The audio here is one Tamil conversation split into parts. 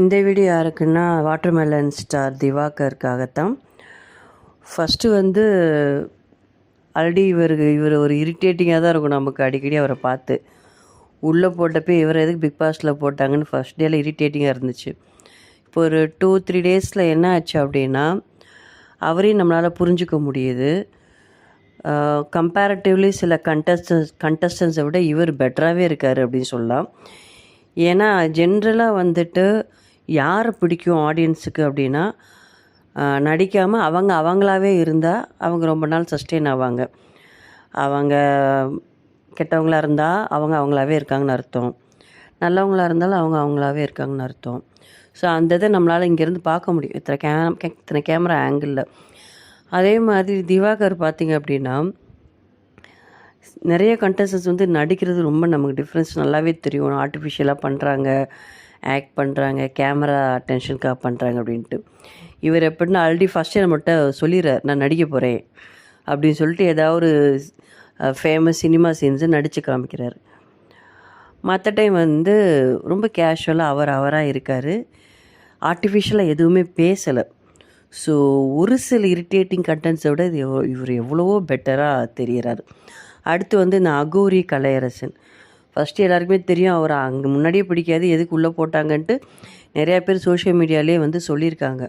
இந்த வீடியோ யாருக்குன்னா வாட்டர்மெலன் ஸ்டார் திவாகருக்காகத்தான். ஃபஸ்ட்டு வந்து ஆல்ரெடி இவருக்கு இவர் ஒரு இரிட்டேட்டிங்காக தான் இருக்கும் நமக்கு. அடிக்கடி அவரை பார்த்து. உள்ளே போட்டப்போ இவர் எதுக்கு பிக் பாஸில் போட்டாங்கன்னு ஃபஸ்ட் டேல இரிட்டேட்டிங்காக இருந்துச்சு. இப்போ ஒரு டூ த்ரீ டேஸில் என்ன ஆச்சு அப்படின்னா அவரையும் நம்மளால் புரிஞ்சுக்க முடியுது. கம்பேரட்டிவ்லி சில கண்டஸ்டன்ஸ் கண்டஸ்டன்ஸை விட இவர் பெட்டராகவே இருக்கார் அப்படின்னு சொல்லலாம். ஏன்னா ஜென்ரலாக வந்துட்டு யாரை பிடிக்கும் ஆடியன்ஸுக்கு அப்படின்னா நடிக்காமல் அவங்க அவங்களாவே இருந்தால் அவங்க ரொம்ப நாள் சஸ்டெயின் ஆவாங்க. அவங்க கெட்டவங்களாக இருந்தால் அவங்க அவங்களாவே இருக்காங்கன்னு அர்த்தம். நல்லவங்களாக இருந்தாலும் அவங்க அவங்களாவே இருக்காங்கன்னு அர்த்தம். ஸோ அந்த இதை நம்மளால் இங்கேருந்து பார்க்க முடியும். இத்தனை கேம் இத்தனை கேமரா ஆங்கிளில் அதே மாதிரி திவாகர் பார்த்திங்க அப்படின்னா நிறைய கண்டஸ்டன்ஸ் வந்து நடிக்கிறது ரொம்ப நமக்கு டிஃப்ரென்ஸ் நல்லாவே தெரியும். ஆர்டிஃபிஷியலாக பண்ணுறாங்க ஆக்ட் பண்ணுறாங்க கேமரா அட்டென்ஷனுக்காக பண்ணுறாங்க அப்படின்ட்டு. இவர் எப்படின்னா ஆல்ரெடி ஃபஸ்ட்டே நம்மகிட்ட சொல்லிடுறார் நான் நடிக்க போகிறேன் அப்படின்னு சொல்லிட்டு ஏதாவது ஒரு ஃபேமஸ் சினிமா சீன்ஸை நடித்து காமிக்கிறார். மற்ற டைம் வந்து ரொம்ப கேஷுவலாக அவர் அவராக இருக்கார். ஆர்டிஃபிஷியலாக எதுவுமே பேசலை. ஸோ ஒரு சில இரிட்டேட்டிங் கண்டென்ட்ஸை விட இது இவர் எவ்வளவோ பெட்டராக தெரிகிறார் அடுத்து வந்து இந்த அகோரி கலையரசன். ஃபஸ்ட்டு எல்லாருக்குமே தெரியும் அவர் அங்கே முன்னாடியே பிடிக்காது எதுக்கு உள்ளே போட்டாங்கன்ட்டு நிறையா பேர் சோஷியல் மீடியாலே வந்து சொல்லியிருக்காங்க.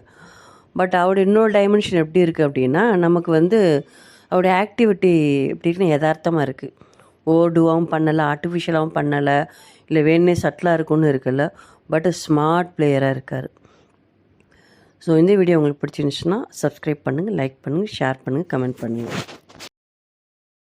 பட் அவரோட இன்னொரு டைமென்ஷன் எப்படி இருக்குது அப்படின்னா நமக்கு வந்து அவருடைய ஆக்டிவிட்டி எப்படி இருக்குன்னு யதார்த்தமாக இருக்குது ஓடுவாகவும் பண்ணலை ஆர்டிஃபிஷியலாகவும் பண்ணலை இல்லை வேணே சட்டிலாக இருக்குன்னு இருக்குல்ல பட் ஸ்மார்ட் பிளேயராக இருக்கார். ஸோ இந்த வீடியோ உங்களுக்கு பிடிச்சிருந்துச்சுன்னா சப்ஸ்கிரைப் பண்ணுங்கள் லைக் பண்ணுங்கள் ஷேர் பண்ணுங்கள் கமெண்ட் பண்ணுங்கள்